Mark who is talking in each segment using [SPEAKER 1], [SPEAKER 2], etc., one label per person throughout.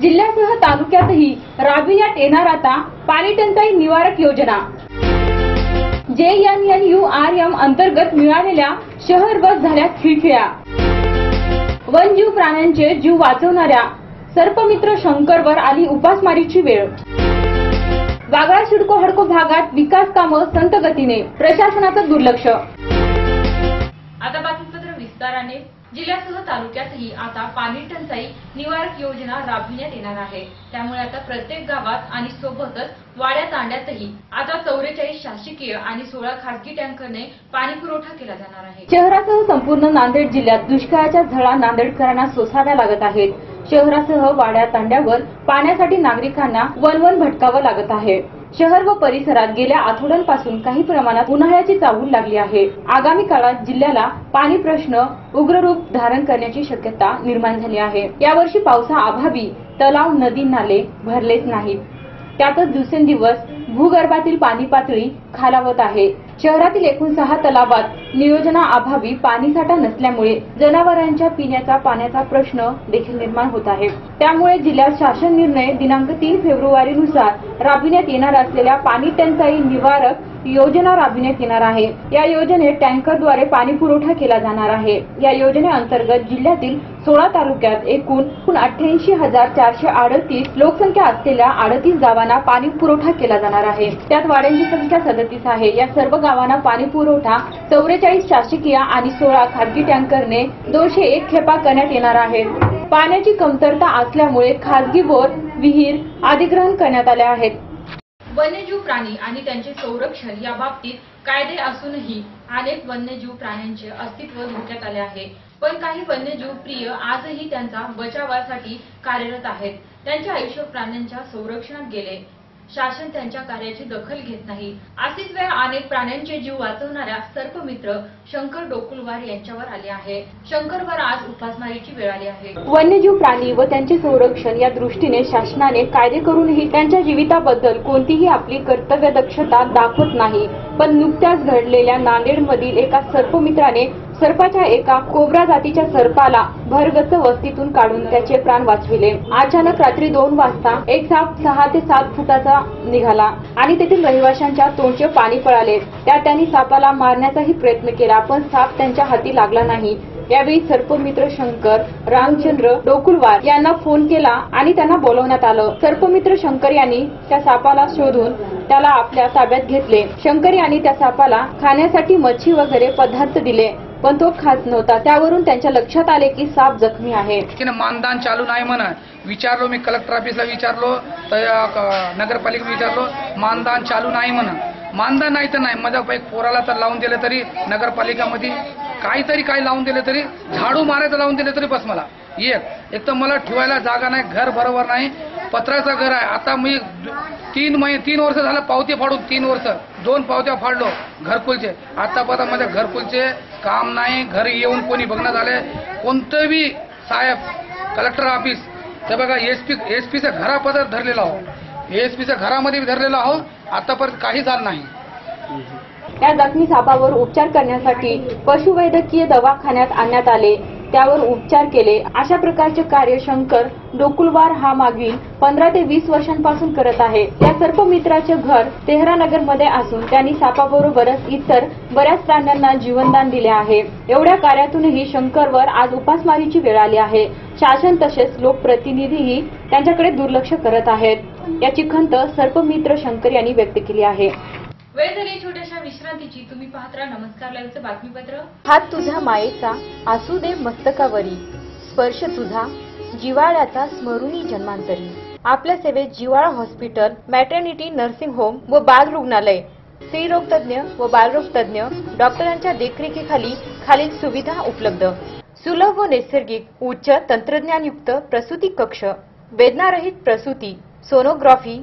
[SPEAKER 1] जिल्ह्यासह तालुक्यातही राबविण्यात येणार आता पाणी टंचाई निवारक योजना. J N N U R M अंतर्गत मिळालेल्या शहर बस झाल्या खिळखिळ्या. वनजीव प्राण्यांचे जीव वाचवणाऱ्या सर्पमित्र शंकरवर आली उपासमारीची वेळ. वागळा शिडको हडको भागात विकास कामं संत गतीने प्रशासनाचं दुर्लक्ष.
[SPEAKER 2] आता बातमीपत्र विस्ताराने जिल्ह्यासह तालुक्यातही आता पाणी टंचाई निवारक योजना राबविण्यात येणार आहे. त्यामुळे आता प्रत्येक गावात आणि सोबतच वाड्या तांड्यातही आता चौवेचाळीस शासकीय आणि सोळा खासगी टँकरने पाणी पुरवठा केला जाणार आहे.
[SPEAKER 1] शहरासह संपूर्ण नांदेड जिल्ह्यात दुष्काळाच्या झळा नांदेडकरांना सोसाव्या लागत आहेत. शहरासह वाड्या तांड्यावर पाण्यासाठी नागरिकांना वनवन भटकावं लागत आहे. शहर व परिसरात गेल्या आठवड्यांपासून काही प्रमाणात उन्हाळ्याची चाहूल लागली आहे. आगामी काळात जिल्ह्याला पाणी प्रश्न उग्र रूप धारण करण्याची शक्यता निर्माण झाली आहे. यावर्षी पावसाअभावी तलाव नदी नाले भरलेच नाहीत. त्यातच दिवसेंदिवस भूगर्भातील पाणी पातळी खालावत आहे. शहरातील एकूण सहा तलावात नियोजनाअभावी पाणीसाठा नसल्यामुळे जनावरांच्या पिण्याचा पाण्याचा प्रश्न देखील निर्माण होत आहे. त्यामुळे जिल्ह्यात शासन निर्णय दिनांक तीन फेब्रुवारी नुसार राबविण्यात येणार असलेल्या पाणी टंचाई निवारक योजना राबविण्यात येणार आहे. या योजनेत टँकरद्वारे पाणी पुरवठा केला जाणार आहे. या योजनेअंतर्गत जिल्ह्यातील सोळा तालुक्यात एकूण अठ्ठ्याऐंशी हजार चारशे अडतीस लोकसंख्या असलेल्या अडतीस गावांना पाणी पुरवठा केला जाणार आहे. त्यात वाड्यांची संख्या सदतीस आहे. या सर्व गावांना पाणी पुरवठा चौवेचाळीस शासकीय आणि सोळा खाजगी टँकरने दोनशे एक खेपा करण्यात येणार आहेत. पाण्याची कमतरता असल्यामुळे खाजगी बोर विहीर अधिग्रहण करण्यात आले आहेत.
[SPEAKER 2] वन्यजीव प्राणी आणि त्यांचे संरक्षण या बाबतीत कायदे असूनही अनेक वन्यजीव प्राण्यांचे अस्तित्व धोक्यात आले आहे. पण काही वन्यजीव प्रिय आजही त्यांचा बचावासाठी कार्यरत आहेत. त्यांचे आयुष्य प्राण्यांच्या संरक्षणात गेले. शासन त्यांच्या कार्याची दखल घेत नाही. असेच वेळ अनेक प्राण्यांचे जीव वाचवणाऱ्या सर्पमित्र शंकर डोकुलवार यांच्यावर आले आहे. शंकरवर आज उपासमारीची वेळ आली आहे.
[SPEAKER 1] वन्यजीव प्राणी व त्यांचे संरक्षण या दृष्टीने शासनाने कायदे करूनही त्यांच्या जीविताबद्दल कोणतीही आपली कर्तव्य दक्षता दाखवत नाही. पण नुकत्याच घडलेल्या नांदेडमधील एका सर्पमित्राने सर्पाच्या एका कोबरा जातीच्या सर्पाला भरगच्च वस्तीतून काढून त्याचे प्राण वाचविले. अचानक रात्री दोन वाजता एक साप सहा ते सात फुटाचा निघाला आणि तेथील रहिवाशांच्या तोंडचे पाणी पळाले. त्यात त्यांनी सापाला मारण्याचाही प्रयत्न केला पण साप त्यांच्या हाती लागला नाही. यावेळी सर्पमित्र शंकर रामचंद्र डोकुलवार यांना फोन केला आणि त्यांना बोलवण्यात आलं. सर्पमित्र शंकर यांनी त्या सापाला शोधून त्याला आपल्या ताब्यात घेतले. शंकर यांनी त्या सापाला खाण्यासाठी मच्छी वगैरे पदार्थ दिले. पण तो खात नव्हता. त्यावरून त्यांच्या लक्षात आले की साप जखमी आहे.
[SPEAKER 3] मानदान ना चालू नाही म्हणा विचारलो मी कलेक्टर ऑफिसला विचारलो तर अ, विचारलो मानदान चालू नाही म्हणा मानदान नाही तर नाही. माझ्या एक पोराला तर लावून दिलं तरी नगरपालिकामध्ये काहीतरी काही लावून दिलं तरी झाडू मारायचं लावून दिलं तरी बस मला. एक. एक तर मला ठेवायला जागा नाही घर बरोबर नाही. पत्राचं घर आहे. आता मी तीन महिने तीन वर्ष झालं पावती फाडून तीन वर्ष. दोन पावत्या फाडलो घरकुलचे. आतापर्यंत माझ्या घरकुलचे काम नाही घरी येऊन कोणी बघण्यात आले कोणतंही साहेब कलेक्टर ऑफिस ते बघा एस पी एस पीच्या घरापर्यंत धरलेला आहो. एस पीच्या घरामध्ये बी धरलेला आहो. आतापर्यंत काही झालं नाही.
[SPEAKER 1] त्या जखमी सापावर उपचार करण्यासाठी पशुवैद्यकीय दवाखान्यात आणण्यात आले. त्यावर उपचार केले. अशा प्रकारचे कार्य शंकर डोकुलवार हा मागील पंधरा ते वीस वर्षांपासून करत आहे. या सर्पमित्राचे घर तेहरानगरमध्ये असून त्यांनी सापाबरोबरच इतर बऱ्याच प्राण्यांना जीवनदान दिले आहे. एवढ्या कार्यातूनही शंकरवर आज उपासमारीची वेळ आली आहे. शासन तसेच लोकप्रतिनिधीही त्यांच्याकडे दुर्लक्ष करत आहेत. याची खंत सर्पमित्र शंकर यांनी व्यक्त केली आहे.
[SPEAKER 2] वेळ झाली छोट्याशा विश्रांतीची. तुम्ही पाहत राहा नमस्कार लाईव्हचं बातमीपत्र.
[SPEAKER 1] हात तुझ्या मायेचा आसू दे मस्तकावरी. स्पर्श तुझा जिवाळ्याचा स्मरुणी जन्मांतरी. आपल्या सेवेत जिवाळा हॉस्पिटल मॅटर्निटी नर्सिंग होम व बाल रुग्णालय. स्त्रीरोग तज्ज्ञ व बालरोग तज्ज्ञ डॉक्टरांच्या देखरेखीखाली खालील सुविधा उपलब्ध. सुलभ व नैसर्गिक उच्च तंत्रज्ञानयुक्त प्रसूती कक्ष. वेदनारहित प्रसूती सोनोग्राफी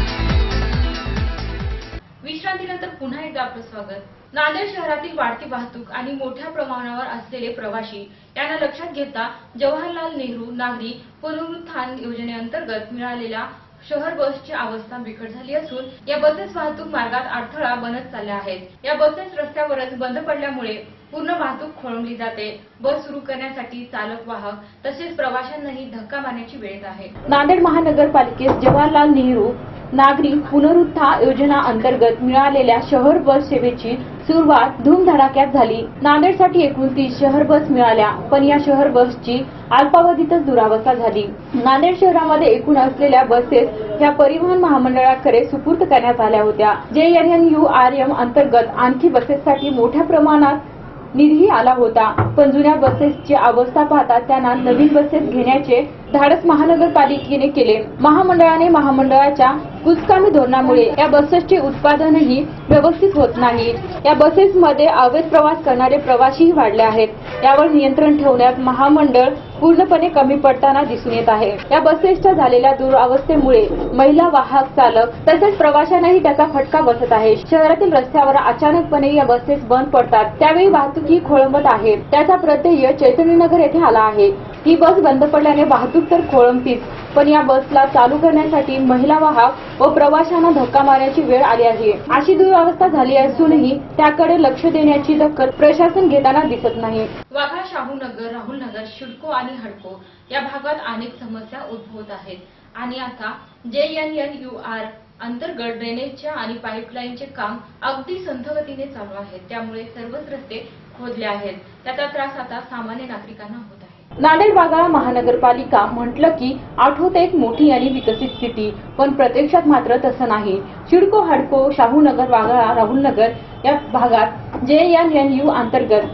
[SPEAKER 2] आपलं स्वागत. नांदेड शहरातील वाढती वाहतूक आणि मोठ्या प्रमाणावर असलेले प्रवाशी यांना लक्षात घेता जवाहरलाल नेहरू नागरी पुनरुत्थान योजनेअंतर्गत मिळालेल्या शहर बसची अवस्था बिकट झाली असून या बसेस वाहतूक मार्गात अडथळा बनत चालल्या आहेत. या बसेस रस्त्यावरच बंद पडल्यामुळे पूर्ण वाहतूक खोळंबली जाते. बस सुरू करण्यासाठी चालक वाहक तसेच प्रवाशांनाही धक्का मारण्याची वेळ आहे.
[SPEAKER 1] नांदेड महानगरपालिकेस जवाहरलाल नेहरू नागरी पुनरुत्थान योजना अंतर्गत मिळालेल्या शहर बस सेवेची सुरुवात धूमधडाक्यात झाली. नांदेडसाठी एकोणतीस शहर बस मिळाल्या पण या शहर बसची अल्पावधीतच दुरावस्था झाली. नांदेड शहरामध्ये एकूण असलेल्या बसेस ह्या परिवहन महामंडळाकडे सुपूर्द करण्यात आल्या होत्या. J N N U R M अंतर्गत आणखी बसेससाठी मोठ्या प्रमाणात निधी आला होता पण जुन्या बसेसची अवस्था पाहता त्यांना नवीन बसेस घेण्याचे धाडस महानगरपालिकेने केले. महामंडळाने महामंडळाच्या कुचकामी धोरणामुळे या बसेसचे उत्पादनही व्यवस्थित होत नाही. या बसेसमध्ये अवैध प्रवास करणारे प्रवासीही वाढले आहेत. यावर नियंत्रण ठेवण्यात महामंडळ पूर्णपणे कमी पडताना दिसून येत आहे. या बसेसच्या झालेल्या दुरावस्थेमुळे महिला वाहक चालक तसेच प्रवाशांनाही त्याचा फटका बसत आहे. शहरातील रस्त्यावर अचानकपणे या बसेस बंद पडतात. त्यावेळी वाहतूक ही खोळंबत आहे. त्याचा प्रत्यय चैतन्यनगर येथे आला आहे. ही बस बंद पडल्याने वाहतूक तर खोळंबतीच. पण या बसला चालू करण्यासाठी महिला वाहक व प्रवाशांना धक्का मारण्याची वेळ आली आहे. अशी दुरावस्था झाली असूनही त्याकडे लक्ष देण्याची दखल प्रशासन घेताना दिसत नाही.
[SPEAKER 2] वाघा शाहूनगर राहुलनगर शिडको आणि हडको या भागात अनेक समस्या उद्भवत आहेत. आणि आता जे एन एन यू आर अंतर्गत ड्रेनेजच्या आणि पाईपलाईनचे काम अगदी संथ गतीने चालू आहे. त्यामुळे सर्वच रस्ते खोदले आहेत. त्याचा त्रास आता सामान्य नागरिकांना होतो
[SPEAKER 1] नांदेड वाघाळा महानगरपालिका म्हटलं की आठवत एक मोठी आणि विकसित सिटी पण प्रत्यक्षात मात्र तसं नाही. शिडको हाडको शाहूनगर वाघाळा राहुलनगर या भागात जे एन एन यू अंतर्गत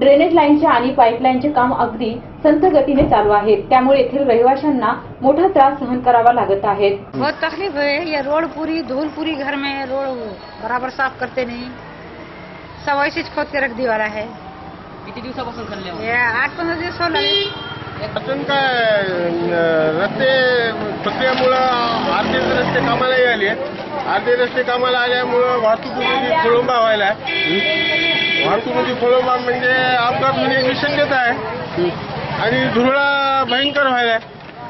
[SPEAKER 1] ड्रेनेज लाईनचे आणि पाईपलाईनचे काम अगदी संत गतीने चालू आहे त्यामुळे येथील रहिवाशांना मोठा त्रास सहन करावा लागत आहे.
[SPEAKER 4] बहुत तकलीफ है. ये रोड पूरी धूल पूरी घर में रोड बराबर साफ करते नहीं. सब ऐसे खोद के रख दिया है.
[SPEAKER 5] किती दिवसापासून खाल्ले
[SPEAKER 4] ये आठ पंद्रह दिवस
[SPEAKER 6] अजून काय अं, रस्ते प्रक्रियामुळं अर्धे रस्ते कामाला आले अर्धे रस्ते कामाला आल्यामुळं वाहतुकीमध्ये खोळंबा व्हायला. वाहतुकीमध्ये खोळंबा म्हणजे अपघात होण्याची शक्यता आहे. आणि धुरळा भयंकर व्हायला.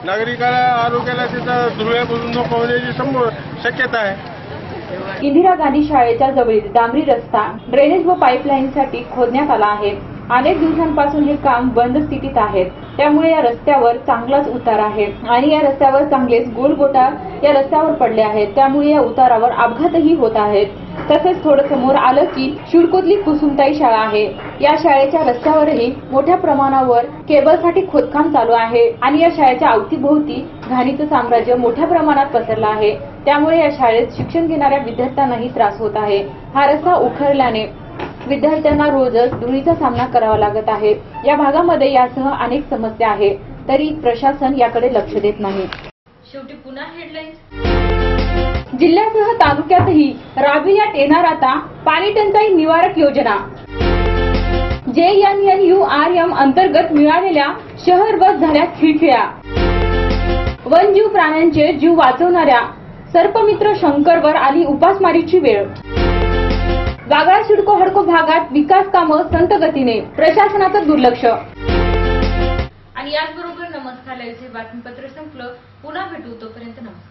[SPEAKER 6] नागरिकाला आरोग्याला त्याचा धुरळ्यापासून धोका होण्याची संभव शक्यता आहे.
[SPEAKER 1] इंदिरा गांधी शाळेच्या जवळील डांबरी रस्ता ड्रेनेज व पाईपलाईनसाठी खोदण्यात आला आहे. अनेक दिवसांपासून हे काम बंद स्थितीत आहेत. त्यामुळे या रस्त्यावर चांगलाच उतार आहे. आणि या रस्त्यावर चांगलेच गोलगोटा या रस्त्यावर पडले आहेत. त्यामुळे या उतारावर अपघातही होत आहेत. तसेच थोडं समोर आलं की शिडकोतली कुसुमताई शाळा आहे. या शाळेच्या रस्त्यावरही मोठ्या प्रमाणावर केबलसाठी खोदकाम चालू आहे. आणि या शाळेच्या अवतीभोवती घाणीचं साम्राज्य मोठ्या प्रमाणात पसरलं आहे. त्यामुळे या शाळेत शिक्षण घेणाऱ्या विद्यार्थ्यांनाही त्रास होत आहे. हा रस्ता उखरल्याने विद्यार्थ्यांना रोजच धुळीचा सामना करावा लागत आहे. या भागामध्ये यासह अनेक समस्या आहे. तरी प्रशासन याकडे लक्ष देत नाही.
[SPEAKER 2] शेवटी पुन्हा हेडलाईन्स
[SPEAKER 1] जिल्ह्यासह तालुक्यातही राबविण्यात येणार आता पाणी टंचाई निवारक योजना. J N N U R M अंतर्गत मिळालेल्या शहर बस झाल्या खिळखिळ्या वनजीव प्राण्यांचे जीव वाचवणाऱ्या सर्पमित्र शंकरवर आली उपासमारीची वेळ. वागळा सिडको हडको भागात विकास कामं संत गतीने प्रशासनाचं दुर्लक्ष.
[SPEAKER 2] आणि याचबरोबर नमस्कार लाईव्हचे बातमीपत्र संपलं. पुन्हा भेटू तोपर्यंत नमस्कार.